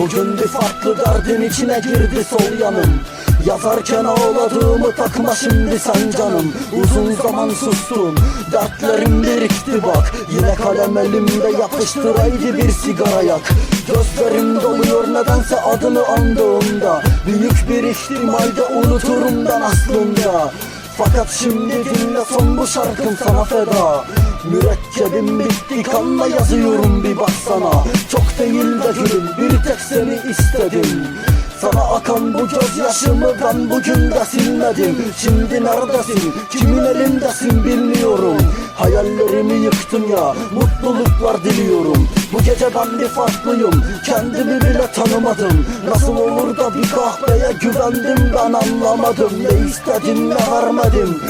Bugün bir farklı derdin içine girdi sol yanım. Yazarken ağladığımı takma şimdi sen canım. Uzun zaman sustum Dertlerim birikti bak. Yine kalem elimde yapıştıraydı bir sigara yak. Gözlerim doluyor nedense adını andığımda. Büyük bir ihtimalde unuturum ben aslında fakat şimdi dinle son bu şarkım sana feda. Mürekkebim bitti kanla yazıyorum bir baksana. Çok değil de gülüm bir tek seni istedim sana akan bu gözyaşımı ben bugün de silmedim. Şimdi neredesin, kimin elindesin bilmiyorum. Hayallerimi yıktım ya, mutluluklar diliyorum. Bu gece ben bir farklıyım, kendimi bile tanımadım. Nasıl olur da bir kahveye güvendim ben anlamadım. Ne istedim ne vermedim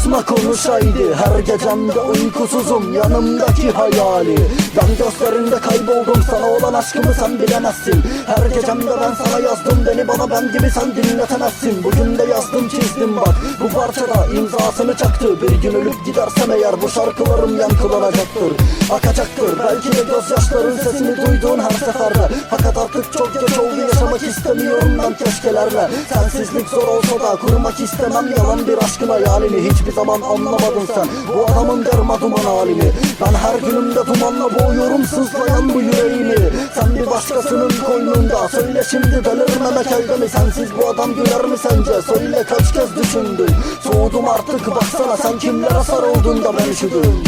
Susma konuşaydı her gecemde uykusuzum yanımdaki hayali. Ben gözlerinde kayboldum sana olan aşkımı sen bilemezsin. Her gecemde ben sana yazdım beni bana ben gibi sen dinletemezsin. Bugün de yazdım çizdim bak bu parçada imzasını çaktı. Bir gün ölüp gidersem eğer bu şarkılarım yankılanacaktır Akacaktır. Belki de gözyaşların sesini duyduğun her seferde. Fakat artık çok geç oldu yaşamak istemiyorum ben keşkelerle. Sensizlik zor olsa da kurmak istemem yalan bir aşkın hayalini Hiçbir zaman anlamadın sen. Bu adamın derma duman halini. Ben her günümde dumanla boğuyorum sızlayan bu yüreğimi. Sen bir başkasının koynunda söyle şimdi delirmemek elde mi? Sensiz bu adam güler mi sence? Söyle kaç kez düşündün? Soğudum artık baksana sen kimlere sarıldın da ben üşüdüm